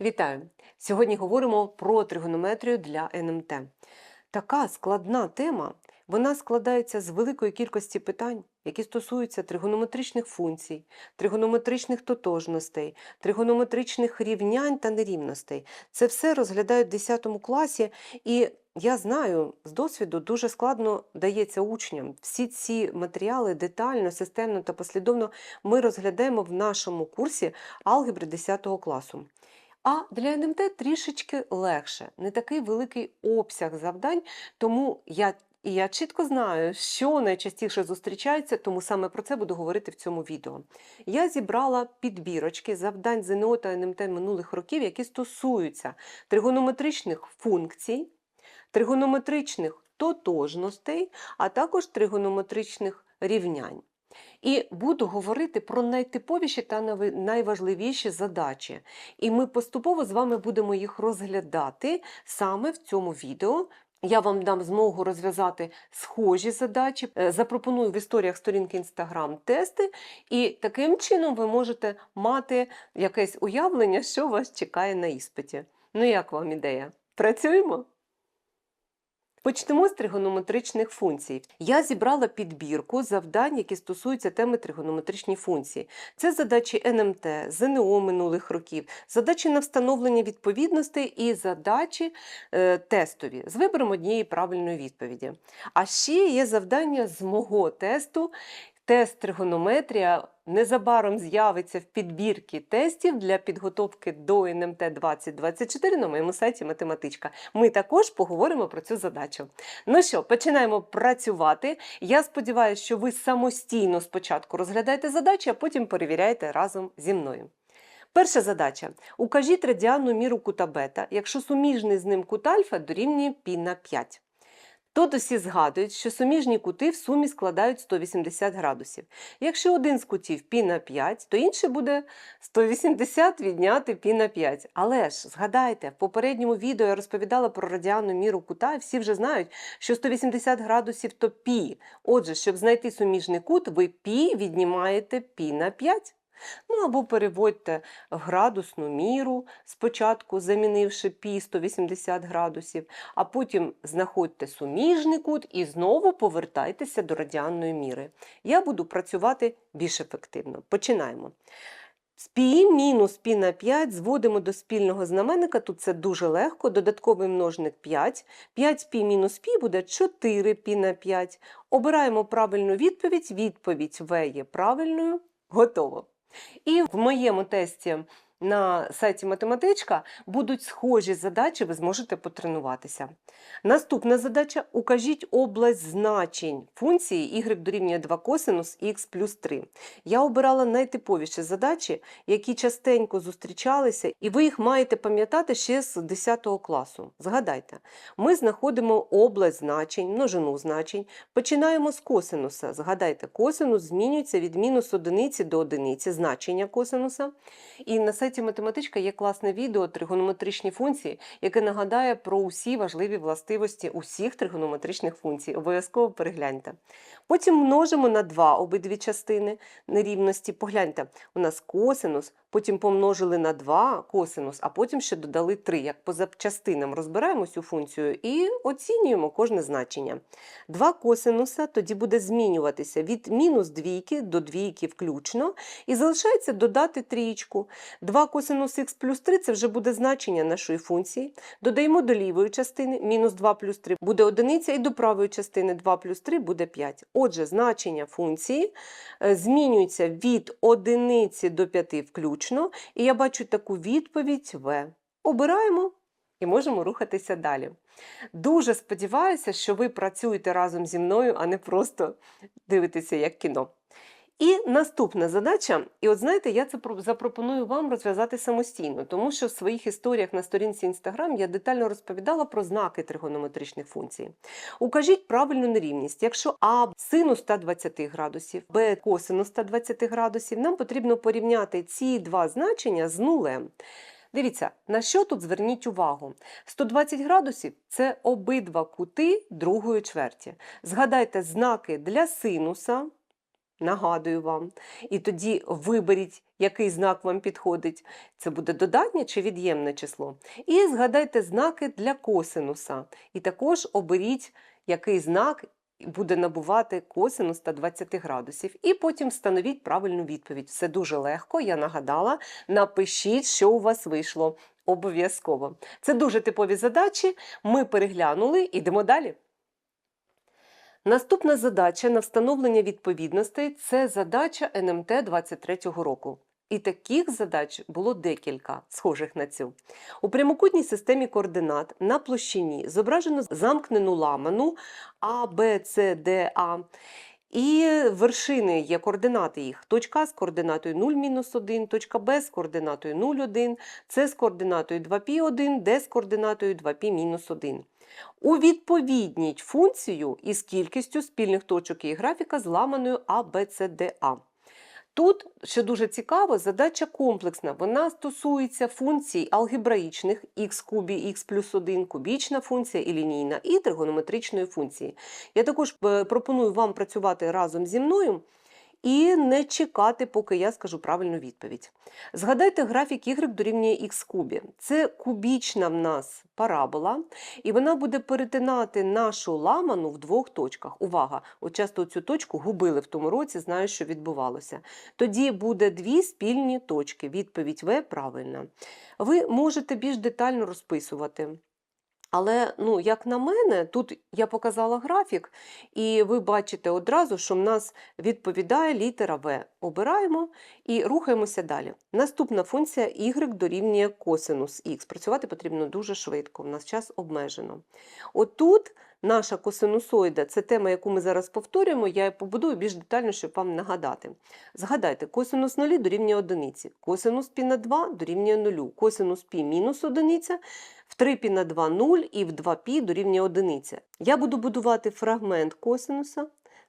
Вітаю! Сьогодні говоримо про тригонометрію для НМТ. Така складна тема, вона складається з великої кількості питань, які стосуються тригонометричних функцій, тригонометричних тотожностей, тригонометричних рівнянь та нерівностей. Це все розглядають в 10 класі, і я знаю, з досвіду дуже складно дається учням. Всі ці матеріали детально, системно та послідовно ми розглядаємо в нашому курсі алгебри 10 класу. А для НМТ трішечки легше, не такий великий обсяг завдань, тому я, і я чітко знаю, що найчастіше зустрічається, тому саме про це буду говорити в цьому відео. Я зібрала підбірочки завдань ЗНО та НМТ минулих років, які стосуються тригонометричних функцій, тригонометричних тотожностей, а також тригонометричних рівнянь. І буду говорити про найтиповіші та найважливіші задачі. І ми поступово з вами будемо їх розглядати саме в цьому відео. Я вам дам змогу розв'язати схожі задачі, е, запропоную в історіях сторінки Instagram тести, і таким чином ви можете мати якесь уявлення, що вас чекає на іспиті. Ну як вам ідея? Працюємо? Почнемо з тригонометричних функцій. Я зібрала підбірку завдань, які стосуються теми тригонометричні функції. Це задачі НМТ, ЗНО минулих років, задачі на встановлення відповідностей і задачі е, тестові з вибором однієї правильної відповіді. А ще є завдання з мого тесту. Тест тригонометрія незабаром з'явиться в підбірці тестів для підготовки до НМТ 2024 на моєму сайті Математичка. Ми також поговоримо про цю задачу. Ну що, починаємо працювати. Я сподіваюся, що ви самостійно спочатку розглядаєте задачі, а потім перевіряєте разом зі мною. Перша задача. Укажіть радіальну міру кута бета, якщо суміжний з ним кут альфа дорівнює π на 5. Тут усі згадують, що суміжні кути в сумі складають 180 градусів. Якщо один з кутів пі на 5, то інший буде 180 відняти пі на 5. Але ж згадайте, в попередньому відео я розповідала про радіану міру кута, і всі вже знають, що 180 градусів то пі. Отже, щоб знайти суміжний кут, ви пі віднімаєте пі на 5. Ну або переводьте в градусну міру, спочатку замінивши пі 180 градусів, а потім знаходьте суміжний кут і знову повертайтеся до радіальної міри. Я буду працювати більш ефективно. Починаємо. З пі мінус пі на 5 зводимо до спільного знаменника, тут це дуже легко, додатковий множник 5. 5 пі мінус пі буде 4 пі на 5. Обираємо правильну відповідь, відповідь В є правильною, готово. І в моєму тесті на сайті Математичка будуть схожі задачі, ви зможете потренуватися. Наступна задача: укажіть область значень функції y дорівнює 2 косинус х плюс 3. Я обирала найтиповіші задачі, які частенько зустрічалися, і ви їх маєте пам'ятати ще з 10 класу. Згадайте, ми знаходимо область значень, множину значень, починаємо з косинуса. Згадайте, косинус змінюється від мінус одиниці до одиниці, значення косинуса. І на сайті Математичка є класне відео тригонометричні функції, яке нагадає про усі важливі властивості усіх тригонометричних функцій. Обов'язково перегляньте. Потім множимо на 2 обидві частини нерівності. Погляньте, у нас косинус, потім помножили на 2 косинус, а потім ще додали 3. Як по запчастинам розбираємо цю функцію і оцінюємо кожне значення. 2 косинуса тоді буде змінюватися від мінус двійки до двійки включно, і залишається додати трієчку. 2 косинус х плюс 3 це вже буде значення нашої функції. Додаємо до лівої частини, мінус 2 плюс 3 буде одиниця, і до правої частини 2 плюс 3 буде 5. Отже, значення функції е, змінюється від одиниці до 5 включно, і я бачу таку відповідь В. Обираємо і можемо рухатися далі. Дуже сподіваюся, що ви працюєте разом зі мною, а не просто дивитеся як кіно. І наступна задача, і от знаєте, я це запропоную вам розв'язати самостійно, тому що в своїх історіях на сторінці Instagram я детально розповідала про знаки тригонометричних функцій. Укажіть правильну нерівність. Якщо А синус 120 градусів, Б косинус 120 градусів, нам потрібно порівняти ці два значення з нулем. Дивіться, на що тут зверніть увагу. 120 градусів це обидва кути другої чверті. Згадайте знаки для синуса. Нагадую вам. І тоді виберіть, який знак вам підходить. Це буде додатнє чи від'ємне число. І згадайте знаки для косинуса. І також оберіть, який знак буде набувати косинус 120 градусів. І потім встановіть правильну відповідь. Все дуже легко, я нагадала. Напишіть, що у вас вийшло. Обов'язково. Це дуже типові задачі. Ми переглянули, ідемо далі. Наступна задача на встановлення відповідностей це задача НМТ 23-го року. І таких задач було декілька, схожих на цю. У прямокутній системі координат на площині зображено замкнену ламану А, Б, С, Д, А. І вершини є координати їх. Точка з координатою 0, мінус 1, точка Б з координатою 0, 1, С з координатою 2π1, Д з координатою 2π мінус 1. Увідповідніть функцію із кількістю спільних точок її графіка з ламаною А. Тут, що дуже цікаво, задача комплексна. Вона стосується функцій алгебраїчних х кубі х плюс 1, кубічна функція і лінійна, і тригонометричної функції. Я також е, пропоную вам працювати разом зі мною і не чекати, поки я скажу правильну відповідь. Згадайте графік y дорівнює х кубі. Це кубічна в нас парабола, і вона буде перетинати нашу ламану в двох точках. Увага! От часто цю точку губили в тому році, знаю, що відбувалося. Тоді буде дві спільні точки. Відповідь В правильна. Ви можете більш детально розписувати. Але, ну, як на мене, тут я показала графік, і ви бачите одразу, що в нас відповідає літера В. Обираємо і рухаємося далі. Наступна функція y дорівнює косинус х. Працювати потрібно дуже швидко, в нас час обмежено. Отут наша косинусоїда це тема, яку ми зараз повторюємо, я побудую більш детально, щоб вам нагадати. Згадайте, косинус 0 дорівнює 1, косинус пі на 2 дорівнює 0, косинус пі мінус 1 в 3 пі на 2 0 і в 2 пі дорівнює 1. Я буду будувати фрагмент косинуса,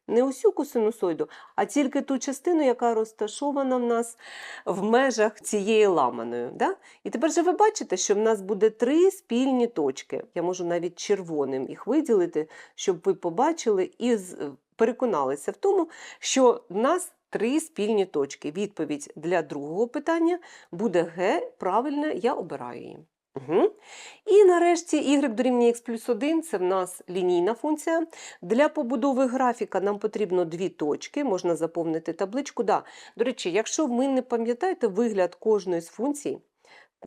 не усю косинусоїду, а тільки ту частину, яка розташована в нас в межах цієї ламаної. Да? І тепер же ви бачите, що в нас буде три спільні точки. Я можу навіть червоним їх виділити, щоб ви побачили і переконалися в тому, що в нас три спільні точки. Відповідь для другого питання буде Г. Правильна, я обираю її. Угу. І нарешті y дорівнює x плюс 1 це в нас лінійна функція. Для побудови графіка нам потрібно дві точки, можна заповнити табличку. Да. До речі, якщо ви не пам'ятаєте вигляд кожної з функцій,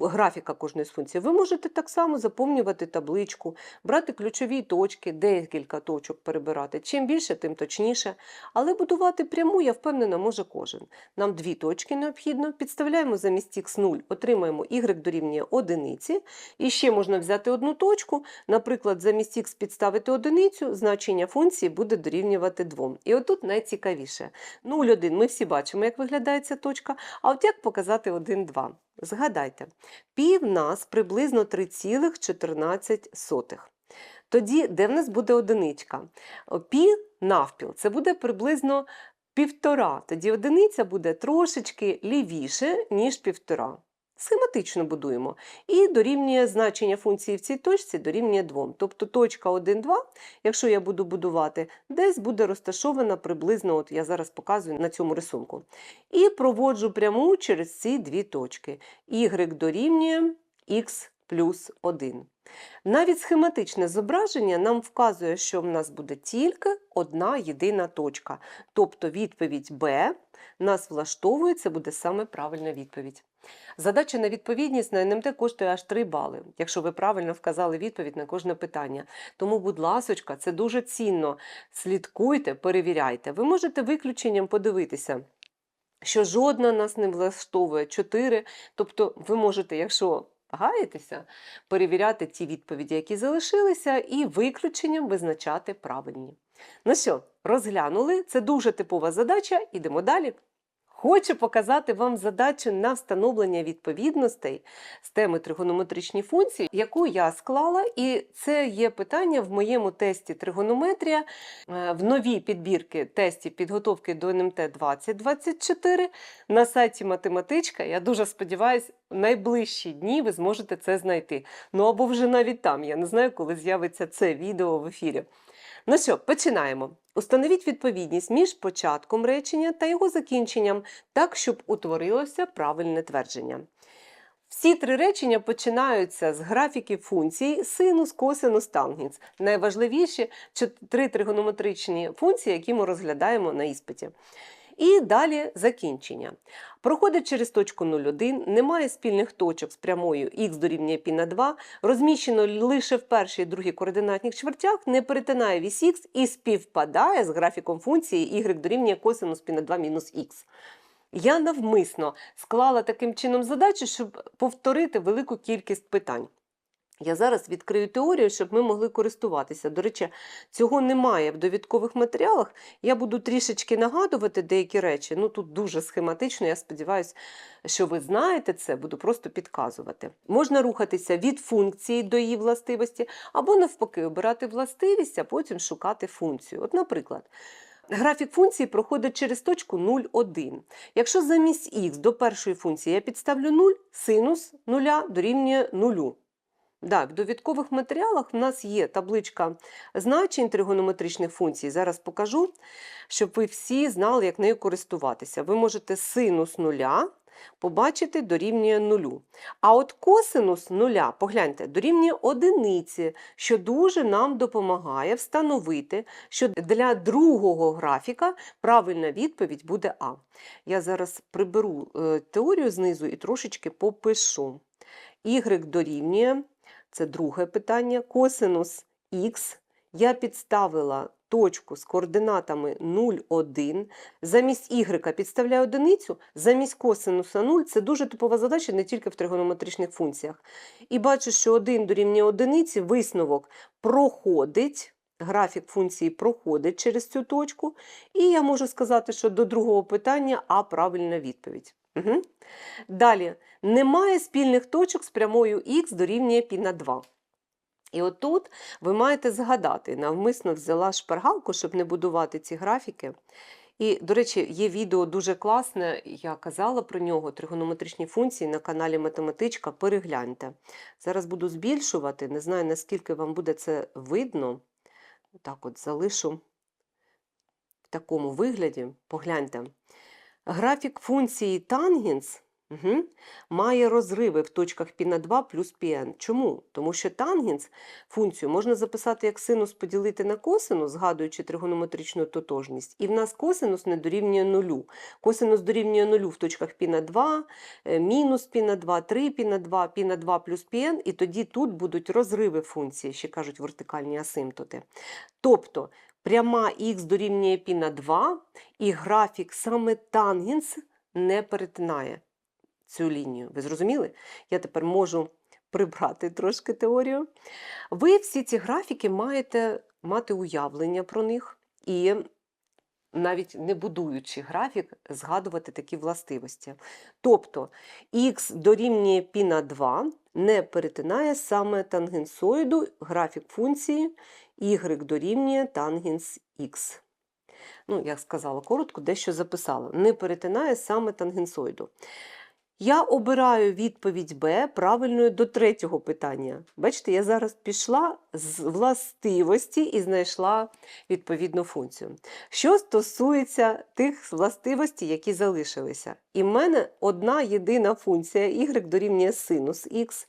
графіка кожної з функцій, ви можете так само заповнювати табличку, брати ключові точки, декілька точок перебирати. Чим більше, тим точніше. Але будувати пряму, я впевнена, може кожен. Нам дві точки необхідно. Підставляємо замість х 0, отримаємо y дорівнює одиниці. І ще можна взяти одну точку, наприклад, замість х підставити одиницю, значення функції буде дорівнювати 2. І отут найцікавіше. 0, 1 ми всі бачимо, як виглядає ця точка, а от як показати 1, 2. Згадайте, пі в нас приблизно 3,14. Тоді, де в нас буде одиничка? Пі навпіл, це буде приблизно півтора. Тоді одиниця буде трошечки лівіше, ніж півтора. Схематично будуємо. І дорівнює значення функції в цій точці дорівнює 2. Тобто точка 1, 2, якщо я буду будувати, десь буде розташована приблизно, от я зараз показую на цьому рисунку. І проводжу пряму через ці дві точки. Y дорівнює х плюс 1. Навіть схематичне зображення нам вказує, що в нас буде тільки одна єдина точка. Тобто відповідь Б нас влаштовує, це буде саме правильна відповідь. Задача на відповідність на НМТ коштує аж 3 бали, якщо ви правильно вказали відповідь на кожне питання. Тому, будь ласочка, це дуже цінно. Слідкуйте, перевіряйте. Ви можете виключенням подивитися. Що жодна нас не влаштовує 4. Тобто, ви можете, якщо гаєтеся, перевіряти ті відповіді, які залишилися, і виключенням визначати правильні. Ну що, розглянули? Це дуже типова задача. Ідемо далі. Хочу показати вам задачу на встановлення відповідностей з теми тригонометричні функції, яку я склала, і це є питання в моєму тесті тригонометрія е, в новій підбірки тестів підготовки до НМТ 2024 на сайті Математичка. Я дуже сподіваюся, в найближчі дні ви зможете це знайти. Ну або вже навіть там. Я не знаю, коли з'явиться це відео в ефірі. Ну що, починаємо. Установіть відповідність між початком речення та його закінченням, так, щоб утворилося правильне твердження. Всі три речення починаються з графіків функцій синус, косинус, тангенс. Найважливіші три тригонометричні функції, які ми розглядаємо на іспиті. І далі закінчення. Проходить через точку 0,1, немає спільних точок з прямою х дорівнює π на 2, розміщено лише в першій і другій координатних чвертях, не перетинає вісь х і співпадає з графіком функції y дорівнює косинус π на 2 мінус х. Я навмисно склала таким чином задачу, щоб повторити велику кількість питань. Я зараз відкрию теорію, щоб ми могли користуватися. До речі, цього немає в довідкових матеріалах. Я буду трішечки нагадувати деякі речі. Ну тут дуже схематично. Я сподіваюся, що ви знаєте це, буду просто підказувати. Можна рухатися від функції до її властивості, або навпаки, обирати властивість, а потім шукати функцію. От, наприклад. Графік функції проходить через точку 0,1. Якщо замість х до першої функції я підставлю 0, синус 0 дорівнює 0. Да, в довідкових матеріалах в нас є табличка значень тригонометричних функцій. Зараз покажу, щоб ви всі знали, як нею користуватися. Ви можете синус нуля побачити дорівнює нулю. А от косинус нуля, погляньте, дорівнює одиниці, що дуже нам допомагає встановити, що для другого графіка правильна відповідь буде А. Я зараз приберу е, теорію знизу і трошечки попишу. Y дорівнює, це друге питання, косинус х. Я підставила точку з координатами 0, 1. Замість y підставляю одиницю, замість косинуса 0. Це дуже типова задача не тільки в тригонометричних функціях. І бачу, що 1 дорівнює одиниці, висновок проходить, графік функції проходить через цю точку. І я можу сказати, що до другого питання А правильна відповідь. Угу. Далі, немає спільних точок з прямою х дорівнює π на 2. І отут ви маєте згадати, навмисно взяла шпаргалку, щоб не будувати ці графіки. І, до речі, є відео дуже класне, я казала про нього, тригонометричні функції на каналі Математичка. Перегляньте. Зараз буду збільшувати, не знаю, наскільки вам буде це видно. Так от залишу в такому вигляді. Погляньте. Графік функції тангенс угу, має розриви в точках π на 2 плюс πn. Чому? Тому що тангенс функцію можна записати як синус поділити на косинус, згадуючи тригонометричну тотожність, і в нас косинус не дорівнює нулю. Косинус дорівнює нулю в точках π на 2, е, мінус π на 2, 3 π на 2, π на 2 плюс πn, і тоді тут будуть розриви функції, ще кажуть вертикальні асимптоти. Тобто пряма х дорівнює π на 2, і графік саме тангенс не перетинає цю лінію. Ви зрозуміли? Я тепер можу прибрати трошки теорію. Ви всі ці графіки маєте мати уявлення про них і навіть не будуючи графік, згадувати такі властивості. Тобто х дорівнює π на 2 не перетинає саме тангенсоїду графік функції y дорівнює тангенс х. Ну, як сказала коротко, дещо записала. Не перетинає саме тангенсоїду. Я обираю відповідь Б правильною до третього питання. Бачите, я зараз пішла з властивості і знайшла відповідну функцію. Що стосується тих властивостей, які залишилися. І в мене одна єдина функція y дорівнює синус х.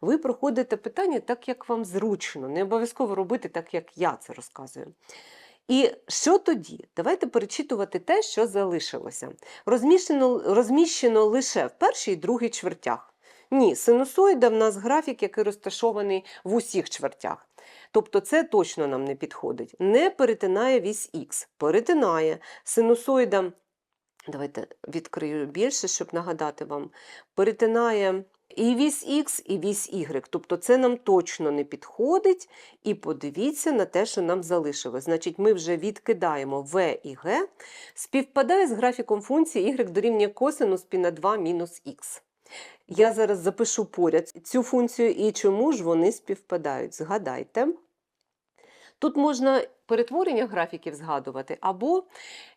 Ви проходите питання так, як вам зручно. Не обов'язково робити так, як я це розказую. І що тоді? Давайте перечитувати те, що залишилося. Розміщено, розміщено лише в першій і другій чвертях. Ні, синусоїда в нас графік, який розташований в усіх чвертях. Тобто це точно нам не підходить. Не перетинає вісь х. Перетинає. Синусоїда, давайте відкрию більше, щоб нагадати вам, перетинає і вісь х, і вісь y. Тобто це нам точно не підходить. І подивіться на те, що нам залишилось. Значить, ми вже відкидаємо v і g, співпадає з графіком функції y дорівнює косинус π на 2 мінус х. Я зараз запишу поряд цю функцію і чому ж вони співпадають. Згадайте. Тут можна перетворення графіків згадувати, або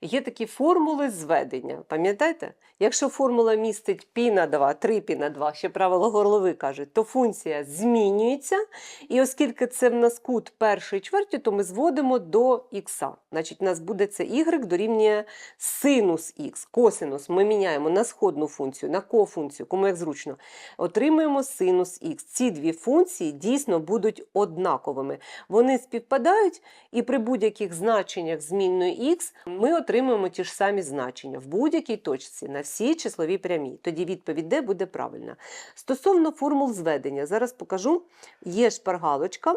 є такі формули зведення. Пам'ятаєте? Якщо формула містить π на 2, 3 π на 2, ще правило горлови кажуть, то функція змінюється. І оскільки це в нас кут першої чверті, то ми зводимо до х. Значить, у нас буде це y дорівнює синус х. Косинус ми міняємо на сходну функцію, на кофункцію, кому як зручно. Отримуємо синус х. Ці дві функції дійсно будуть однаковими. Вони співпадають, і при будь-яких значеннях змінної х ми отримуємо ті ж самі значення в будь-якій точці на всі числові прямій. Тоді відповідь Д буде правильна. Стосовно формул зведення, зараз покажу. Є шпаргалочка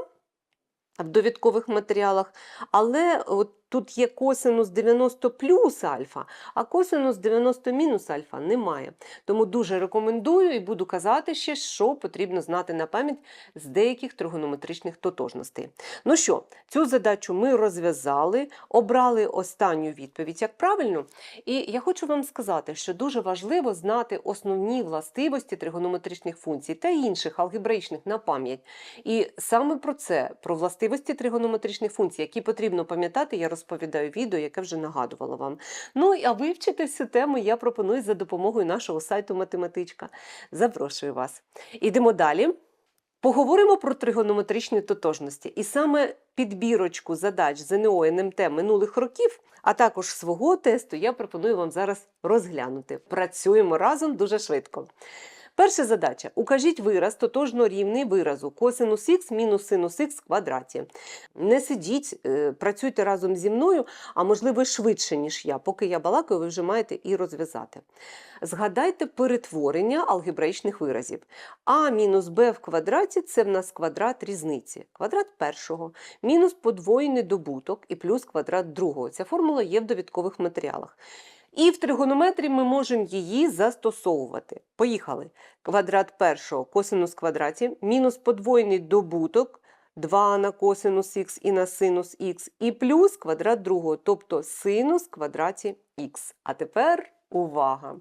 в довідкових матеріалах, але от тут є косинус 90 плюс альфа, а косинус 90 мінус альфа немає. Тому дуже рекомендую і буду казати ще, що потрібно знати на пам'ять з деяких тригонометричних тотожностей. Ну що, цю задачу ми розв'язали, обрали останню відповідь як правильно. І я хочу вам сказати, що дуже важливо знати основні властивості тригонометричних функцій та інших алгебраїчних на пам'ять. І саме про це, про властивості тригонометричних функцій, які потрібно пам'ятати, я розповідаю в відео, яке вже нагадувала вам. Ну а вивчити всю тему я пропоную за допомогою нашого сайту Математичка. Запрошую вас. Ідемо далі. Поговоримо про тригонометричні тотожності. І саме підбірочку задач ЗНО НМТ минулих років, а також свого тесту, я пропоную вам зараз розглянути. Працюємо разом дуже швидко. Перша задача. Укажіть вираз тотожно рівний виразу косинус х мінус синус х в квадраті. Не сидіть, е, працюйте разом зі мною, а можливо швидше, ніж я. Поки я балакаю, ви вже маєте і розв'язати. Згадайте перетворення алгебраїчних виразів. А мінус b в квадраті це в нас квадрат різниці. Квадрат першого, мінус подвоєний добуток і плюс квадрат другого. Ця формула є в довідкових матеріалах. І в тригонометрії ми можемо її застосовувати. Поїхали. Квадрат першого косинус квадраті, мінус подвоєний добуток 2 на косинус х і на синус х, і плюс квадрат другого, тобто синус квадраті х. А тепер увага!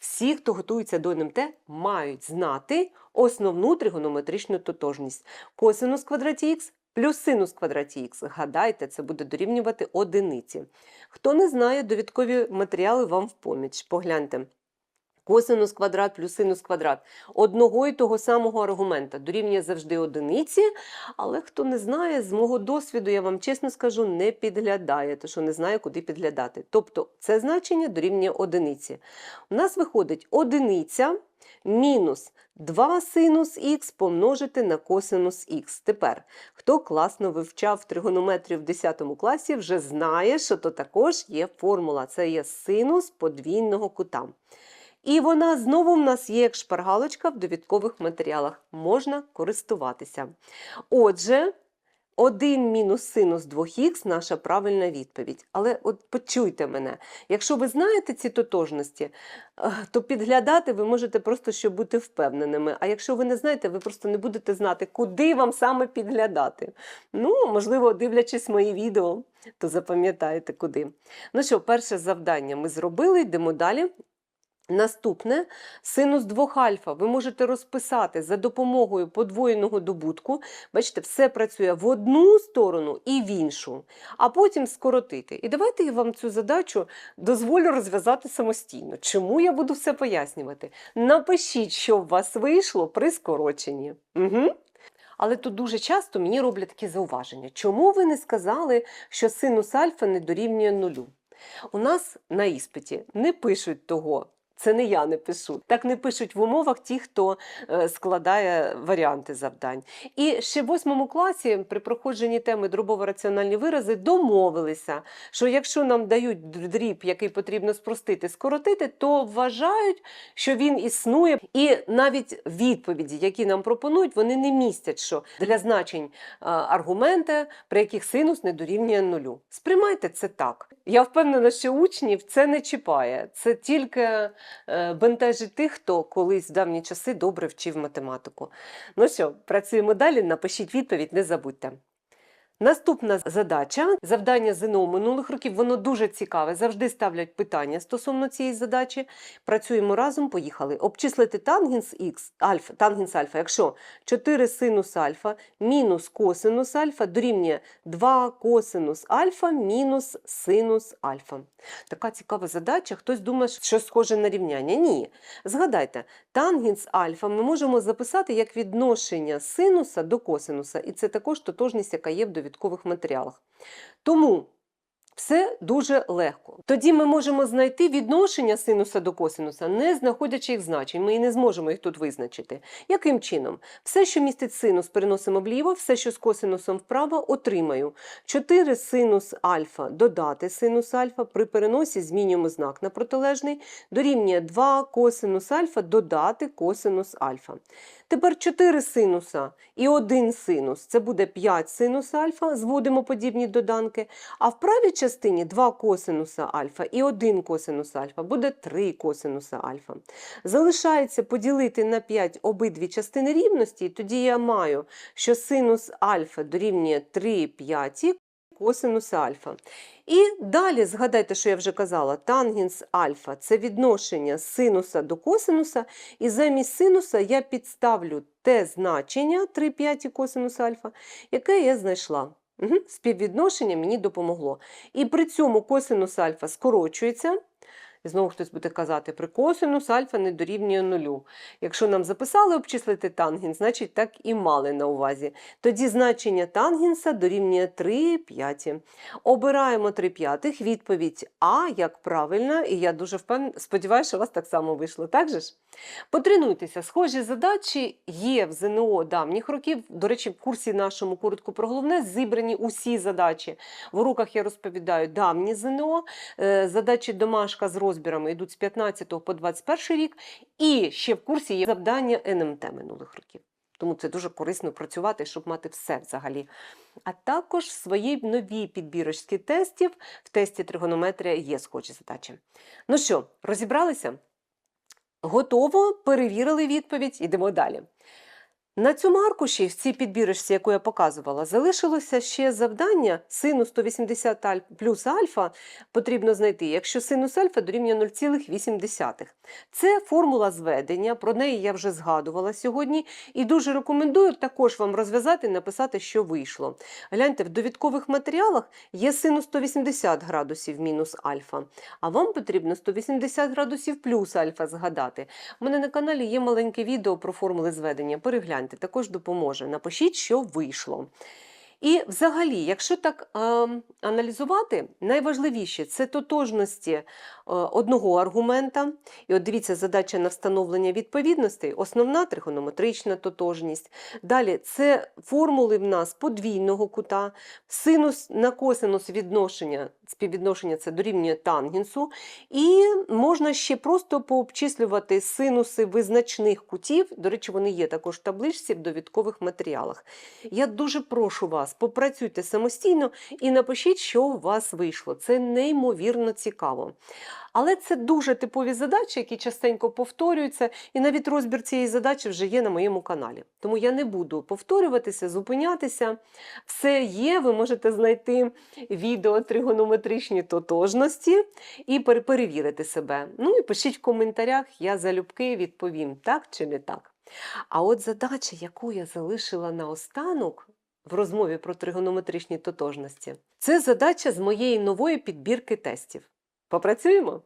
Всі, хто готується до НМТ, мають знати основну тригонометричну тотожність. Косинус квадраті х плюс синус квадраті х. Гадайте, це буде дорівнювати одиниці. Хто не знає, довідкові матеріали вам в поміч. Погляньте. Косинус квадрат плюс синус квадрат одного і того самого аргумента дорівнює завжди одиниці, але хто не знає, з мого досвіду, я вам чесно скажу, не підглядає, тому що не знає, куди підглядати. Тобто це значення дорівнює одиниці. У нас виходить одиниця мінус 2 синус х помножити на косинус х. Тепер, хто класно вивчав тригонометрію в 10 класі, вже знає, що то також є формула. Це є синус подвійного кута. І вона знову в нас є як шпаргалочка в довідкових матеріалах. Можна користуватися. Отже, 1 мінус синус 2х наша правильна відповідь. Але от почуйте мене, якщо ви знаєте ці тотожності, е, то підглядати ви можете просто щоб бути впевненими. А якщо ви не знаєте, ви просто не будете знати, куди вам саме підглядати. Ну, можливо, дивлячись мої відео, то запам'ятаєте куди. Ну що, перше завдання ми зробили, йдемо далі. Наступне синус 2 альфа ви можете розписати за допомогою подвоєного добутку. Бачите, все працює в одну сторону і в іншу, а потім скоротити. І давайте я вам цю задачу дозволю розв'язати самостійно. Чому я буду все пояснювати? Напишіть, що у вас вийшло при скороченні. Угу. Але тут дуже часто мені роблять такі зауваження. Чому ви не сказали, що синус альфа не дорівнює нулю? У нас на іспиті не пишуть того. Це не я не пишу. Так не пишуть в умовах ті, хто е, складає варіанти завдань. І ще в восьмому класі при проходженні теми дробово-раціональні вирази домовилися, що якщо нам дають дріб, який потрібно спростити, скоротити, то вважають, що він існує. І навіть відповіді, які нам пропонують, вони не містять, що для значень аргументи, при яких синус не дорівнює нулю. Сприймайте це так. Я впевнена, що учнів це не чіпає. Це тільки бентежить тих, хто колись в давні часи добре вчив математику. Ну що, працюємо далі. Напишіть відповідь, не забудьте. Наступна задача, завдання ЗНО минулих років, воно дуже цікаве. Завжди ставлять питання стосовно цієї задачі. Працюємо разом, поїхали. Обчислити тангенс х, альфа, тангенс альфа, якщо 4 синус альфа мінус косинус альфа дорівнює 2 косинус альфа мінус синус альфа. Така цікава задача. Хтось думає, що схоже на рівняння. Ні. Згадайте, тангенс альфа ми можемо записати як відношення синуса до косинуса, і це також тотожність, яка є в довідкових матеріалах. Тому все дуже легко. Тоді ми можемо знайти відношення синуса до косинуса, не знаходячи їх значень. Ми і не зможемо їх тут визначити. Яким чином? Все, що містить синус, переносимо вліво, все, що з косинусом вправо, отримаю. 4 синус альфа додати синус альфа, при переносі змінюємо знак на протилежний, дорівнює 2 косинус альфа додати косинус альфа. Тепер 4 синуса і 1 синус. Це буде 5 синус альфа, зводимо подібні доданки. А в правій частині 2 косинуса альфа і 1 косинус альфа буде 3 косинуса альфа. Залишається поділити на 5 обидві частини рівності, і тоді я маю, що синус альфа дорівнює 3 п'яті косинуса альфа. І далі згадайте, що я вже казала, тангенс альфа це відношення синуса до косинуса, і замість синуса я підставлю те значення 3 п'яті косинус альфа, яке я знайшла. Угу. Співвідношення мені допомогло. І при цьому косинус альфа скорочується. Знову хтось буде казати, при косинус альфа не дорівнює нулю. Якщо нам записали обчислити тангенс, значить так і мали на увазі. Тоді значення тангенса дорівнює 3 п'яті. Обираємо 3 п'ятих, відповідь А як правильна, і я дуже впевнена, сподіваюся, що у вас так само вийшло. Так же ж? Потренуйтеся, схожі задачі є в ЗНО давніх років. До речі, в курсі нашому коротко про головне зібрані усі задачі. В уроках я розповідаю давні ЗНО, е, задачі домашка з розбірами йдуть з 15 по 21 рік, і ще в курсі є завдання НМТ минулих років. Тому це дуже корисно працювати, щоб мати все взагалі. А також в своїй новій підбірочці тестів в тесті тригонометрія є схожі задачі. Ну що, розібралися? Готово, перевірили відповідь, ідемо далі. На цьому аркуші, в цій підбірочці, яку я показувала, залишилося ще завдання сину 180 плюс альфа потрібно знайти, якщо синус альфа дорівнює 0,8. Це формула зведення, про неї я вже згадувала сьогодні, і дуже рекомендую також вам розв'язати і написати, що вийшло. Гляньте, в довідкових матеріалах є синус 180 градусів мінус альфа, а вам потрібно 180 градусів плюс альфа згадати. У мене на каналі є маленьке відео про формули зведення. Перегляньте, також допоможе. Напишіть, що вийшло. І взагалі, якщо так е, аналізувати, найважливіше це тотожності одного аргумента. І от дивіться, задача на встановлення відповідностей, основна тригонометрична тотожність. Далі це формули в нас подвійного кута, синус на косинус відношення, співвідношення це дорівнює тангенсу. І можна ще просто пообчислювати синуси визначних кутів. До речі, вони є також в табличці в довідкових матеріалах. Я дуже прошу вас, попрацюйте самостійно і напишіть, що у вас вийшло. Це неймовірно цікаво. Але це дуже типові задачі, які частенько повторюються, і навіть розбір цієї задачі вже є на моєму каналі. Тому я не буду повторюватися, зупинятися. Все є, ви можете знайти відео тригонометричні тотожності і перевірити себе. Ну і пишіть в коментарях, я залюбки відповім, так чи не так. А от задача, яку я залишила наостанок в розмові про тригонометричні тотожності, це задача з моєї нової підбірки тестів. Попрацюємо?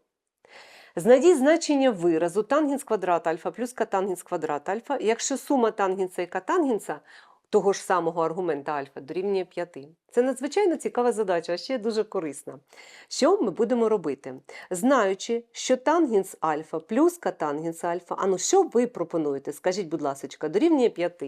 Знайдіть значення виразу тангенс квадрат альфа плюс катангенс квадрат альфа, якщо сума тангенса і катангенса того ж самого аргумента альфа дорівнює 5. Це надзвичайно цікава задача, а ще дуже корисна. Що ми будемо робити? Знаючи, що тангенс альфа плюс катангенс альфа, а ну що ви пропонуєте? Скажіть, будь ласка, дорівнює 5.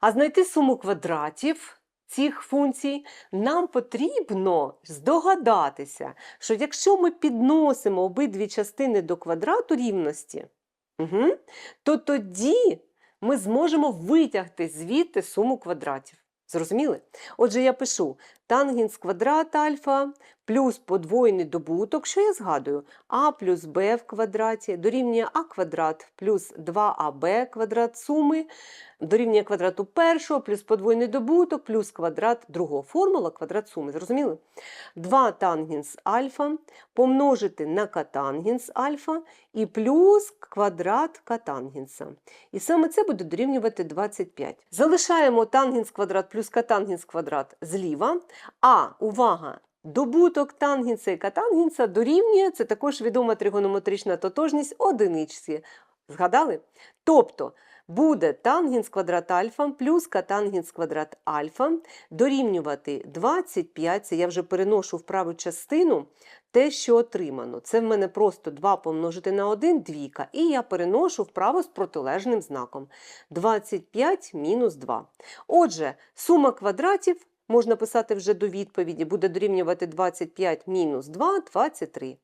А знайти суму квадратів цих функцій нам потрібно здогадатися, що якщо ми підносимо обидві частини до квадрату рівності, угу, то тоді ми зможемо витягти звідти суму квадратів. Зрозуміли? Отже, я пишу тангенс квадрат альфа плюс подвоєний добуток, що я згадую, а плюс b в квадраті дорівнює а квадрат плюс 2аб квадрат суми дорівнює квадрату першого плюс подвоєний добуток плюс квадрат другого. Формула квадрат суми. Зрозуміли? 2 тангенс альфа помножити на катангенс альфа і плюс квадрат катангенса. І саме це буде дорівнювати 25. Залишаємо тангенс квадрат плюс катангенс квадрат зліва. А, увага! Добуток тангенса і катангенса дорівнює, це також відома тригонометрична тотожність одиничці. Згадали? Тобто буде тангенс квадрат альфа плюс катангенс квадрат альфа дорівнювати 25, це я вже переношу в праву частину, те, що отримано. Це в мене просто 2 помножити на 1, двійка, і я переношу вправо з протилежним знаком. 25 мінус 2. Отже, сума квадратів, можна писати вже до відповіді, буде дорівнювати 25 мінус 2, 23.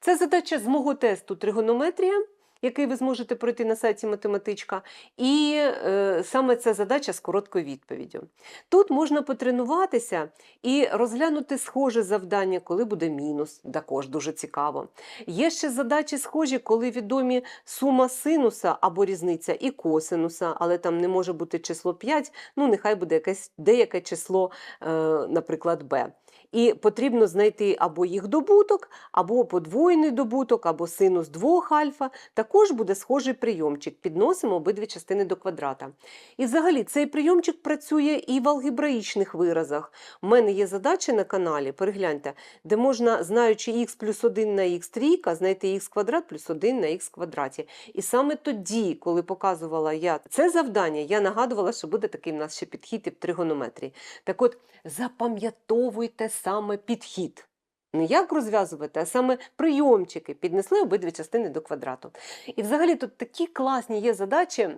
Це задача з мого тесту тригонометрія, який ви зможете пройти на сайті математичка, і е, саме ця задача з короткою відповіддю. Тут можна потренуватися і розглянути схоже завдання, коли буде мінус, також дуже цікаво. Є ще задачі схожі, коли відомі сума синуса або різниця і косинуса, але там не може бути число 5, ну нехай буде якесь деяке число, е, наприклад, b. І потрібно знайти або їх добуток, або подвоєний добуток, або синус 2 альфа. Також буде схожий прийомчик. Підносимо обидві частини до квадрата. І взагалі цей прийомчик працює і в алгебраїчних виразах. У мене є задача на каналі, перегляньте, де можна, знаючи х плюс 1 на х трійка, знайти х квадрат плюс 1 на х квадраті. І саме тоді, коли показувала я це завдання, я нагадувала, що буде такий в нас ще підхід і в тригонометрії. Так от, запам'ятовуйте саме підхід. Не як розв'язувати, а саме прийомчики піднесли обидві частини до квадрату. І взагалі тут такі класні є задачі.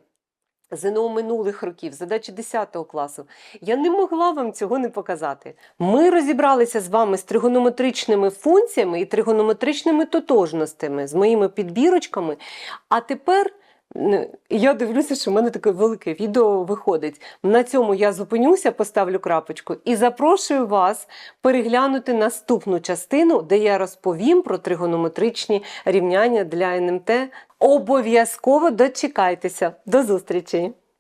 ЗНО минулих років, задачі 10 класу. Я не могла вам цього не показати. Ми розібралися з вами з тригонометричними функціями і тригонометричними тотожностями, з моїми підбірочками. А тепер Я дивлюся, що в мене таке велике відео виходить. На цьому я зупинюся, поставлю крапочку і запрошую вас переглянути наступну частину, де я розповім про тригонометричні рівняння для НМТ. Обов'язково дочекайтеся. До зустрічі!